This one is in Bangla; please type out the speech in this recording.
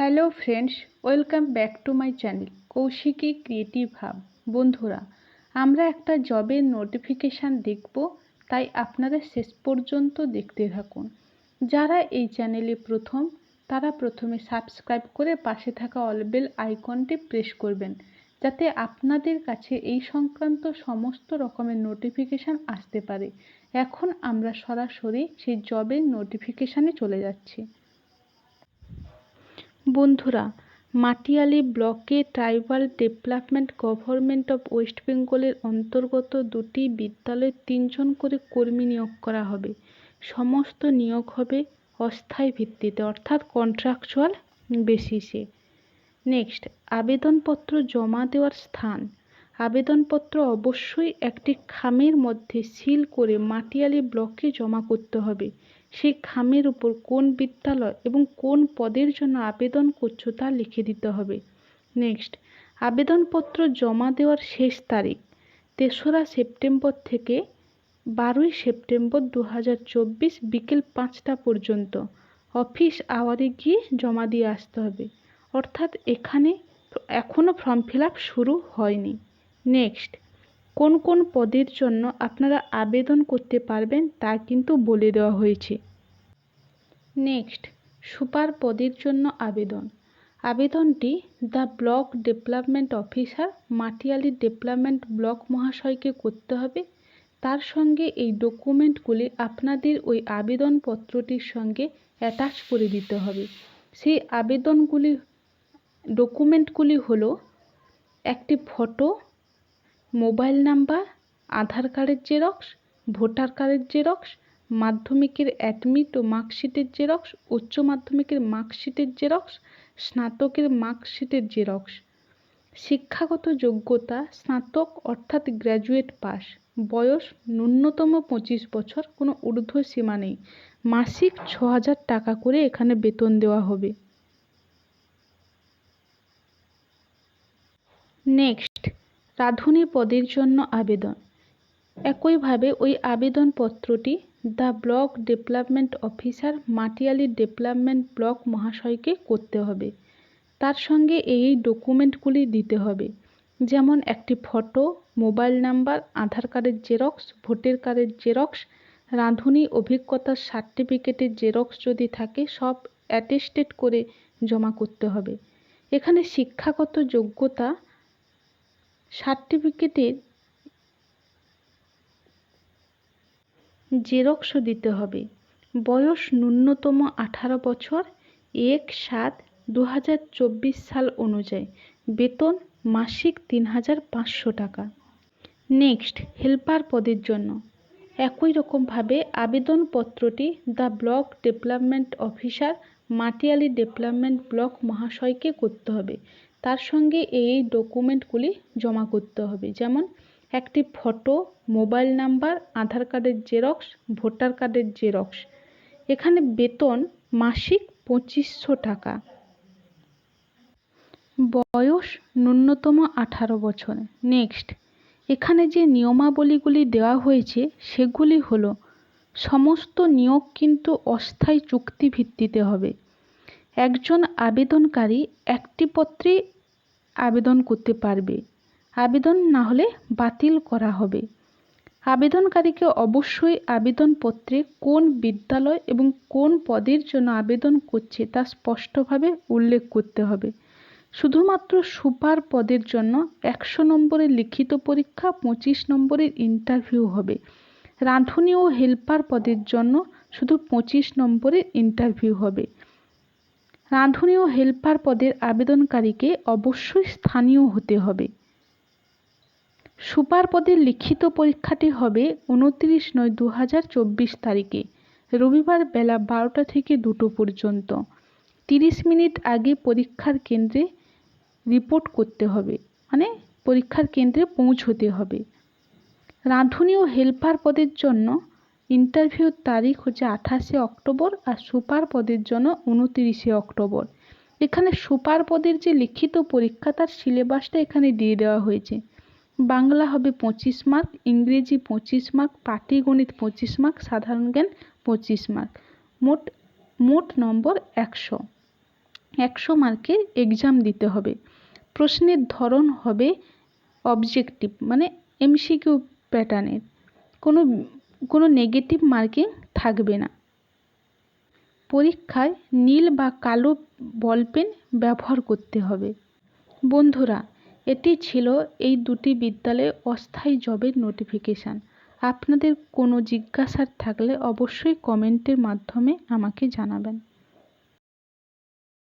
Hello friends welcome back to my channel Kaushiki creative hub বন্ধুরা, আমরা একটা জবের নোটিফিকেশান দেখব, তাই আপনারা শেষ পর্যন্ত দেখতে থাকুন। যারা এই চ্যানেলে প্রথম, তারা প্রথমে সাবস্ক্রাইব করে পাশে থাকা অলবেল আইকনটি প্রেস করবেন, যাতে আপনাদের কাছে এই সংক্রান্ত সমস্ত রকমের নোটিফিকেশান আসতে পারে। এখন আমরা সরাসরি সেই জবের নোটিফিকেশানে চলে যাচ্ছি। বন্ধুরা, মাটিয়ালি ব্লকে tribal development government of west বেঙ্গলের অন্তর্গত দুটি বিদ্যালয়ে তিনজন করে কর্মী নিয়োগ করা হবে। সমস্ত নিয়োগ হবে অস্থায়ী ভিত্তিতে, অর্থাৎ কন্ট্রাকচুয়াল বেসিসে নেক্সট আবেদনপত্র জমা দেওয়ার স্থান। আবেদনপত্র অবশ্যই একটি খামের মধ্যে সিল করে মাটিয়ালি ব্লকে জমা করতে হবে। সেই খামের উপর কোন বিদ্যালয় এবং কোন পদের জন্য আবেদন করছ তা লিখে দিতে হবে। নেক্সট, আবেদনপত্র জমা দেওয়ার শেষ তারিখ, তেসরা সেপ্টেম্বর থেকে বারোই সেপ্টেম্বর দু হাজার চব্বিশ বিকেল পাঁচটা পর্যন্ত অফিস আওয়ারে গিয়ে জমা দিয়ে আসতে হবে। অর্থাৎ এখানে এখনও ফর্ম ফিল আপ শুরু হয়নি। নেক্সট কোন কোন পদের জন্য আপনারা আবেদন করতে পারবেন তা কিন্তু বলে দেওয়া হয়েছে। নেক্সট, সুপার পদের জন্য আবেদন। আবেদনটি the block development officer Matiali development block মহাশয়কে করতে হবে। তার সঙ্গে এই ডকুমেন্টগুলি আপনাদের ওই আবেদনপত্রটির সঙ্গে অ্যাটাচ করে দিতে হবে। সেই আবেদনগুলি, ডকুমেন্টগুলি হলো একটি ফটো মোবাইল নাম্বার, আধার কার্ডের জেরক্স, ভোটার কার্ডের জেরক্স, মাধ্যমিকের অ্যাডমিট ও মার্কশিটের জেরক্স, উচ্চ মাধ্যমিকের মার্কশিটের জেরক্স, স্নাতকের মার্কশিটের জেরক্স। শিক্ষাগত যোগ্যতা স্নাতক অর্থাৎ গ্র্যাজুয়েট পাস। বয়স ন্যূনতম পঁচিশ বছর, কোনো ঊর্ধ্ব সীমা নেই। মাসিক ছ হাজার টাকা করে এখানে বেতন দেওয়া হবে। নেক্সট রাঁধুনি পদের জন্য আবেদন। একইভাবে ওই আবেদনপত্রটি the block development officer Matiali development block মহাশয়কে করতে হবে। তার সঙ্গে এই ডকুমেন্টগুলি দিতে হবে। যেমন একটি ফটো, মোবাইল নাম্বার, আধার কার্ডের জেরক্স, ভোটার কার্ডের জেরক্স, রাঁধুনি অভিজ্ঞতার সার্টিফিকেটের জেরক্স যদি থাকে, সব অ্যাটেস্টেড করে জমা করতে হবে। এখানে শিক্ষাগত যোগ্যতা সার্টিফিকেটের জেরক্সও দিতে হবে। বয়স ন্যূনতম আঠারো বছর, এক সাত দু হাজার চব্বিশ সাল অনুযায়ী। বেতন মাসিক তিন হাজার পাঁচশো টাকা। নেক্সট হেল্পার পদের জন্য। একই রকমভাবে আবেদনপত্রটি the block development officer Matiali development block মহাশয়কে করতে হবে। তার সঙ্গে এই ডকুমেন্টগুলি জমা করতে হবে। যেমন, একটি ফটো মোবাইল নাম্বার আধার কার্ডের জেরক্স ভোটার কার্ডের জেরক্স এখানে বেতন মাসিক পঁচিশশো টাকা। বয়স ন্যূনতম আঠারো বছর। নেক্সট, এখানে যে নিয়মাবলীগুলি দেওয়া হয়েছে, সেগুলি হলো, সমস্ত নিয়োগ কিন্তু অস্থায়ী চুক্তি ভিত্তিতে হবে। একজন আবেদনকারী একটি পত্রে আবেদন করতে পারবে। আবেদন না হলে বাতিল করা হবে। আবেদনকারীকে অবশ্যই আবেদনপত্রে কোন বিদ্যালয় এবং কোন পদের জন্য আবেদন করছে তা স্পষ্টভাবে উল্লেখ করতে হবে। শুধুমাত্র সুপার পদের জন্য একশো নম্বরের লিখিত পরীক্ষা, পঁচিশ নম্বরের ইন্টারভিউ হবে। রাঁধুনি ও হেল্পার পদের জন্য শুধু পঁচিশ নম্বরের ইন্টারভিউ হবে। রাঁধুনি ও হেল্পার পদের আবেদনকারীকে অবশ্যই স্থানীয় হতে হবে। সুপার পদের লিখিত পরীক্ষাটি হবে উনত্রিশ নয় দু হাজার চব্বিশ তারিখে, রবিবার বেলা বারোটা থেকে দুটো পর্যন্ত। তিরিশ মিনিট আগে পরীক্ষার কেন্দ্রে রিপোর্ট করতে হবে মানে পরীক্ষার কেন্দ্রে পৌঁছতে হবে। রাঁধুনি ও হেল্পার পদের জন্য ইন্টারভিউর তারিখ হচ্ছে আঠাশে অক্টোবর আর সুপার পদের জন্য উনতিরিশে অক্টোবর। এখানে সুপার পদের যে লিখিত পরীক্ষা, তার সিলেবাসটা এখানে দিয়ে দেওয়া হয়েছে। বাংলা হবে পঁচিশ মার্ক, ইংরেজি পঁচিশ মার্ক পাটিগণিত পঁচিশ মার্ক, সাধারণ জ্ঞান পঁচিশ মার্ক। মোট মোট নম্বর একশো। একশো মার্কে এক্সাম দিতে হবে। প্রশ্নের ধরন হবে অবজেক্টিভ মানে এমসিকিউ প্যাটার্নের কোনো কোনো নেগেটিভ মার্কিং থাকবে না। পরীক্ষায় নীল বা কালো বল পেন ব্যবহার করতে হবে। বন্ধুরা, এটি ছিল এই দুটি বিদ্যালয়ে অস্থায়ী জবের নোটিফিকেশান আপনাদের কোনো জিজ্ঞাসার থাকলে অবশ্যই কমেন্টের মাধ্যমে আমাকে জানাবেন।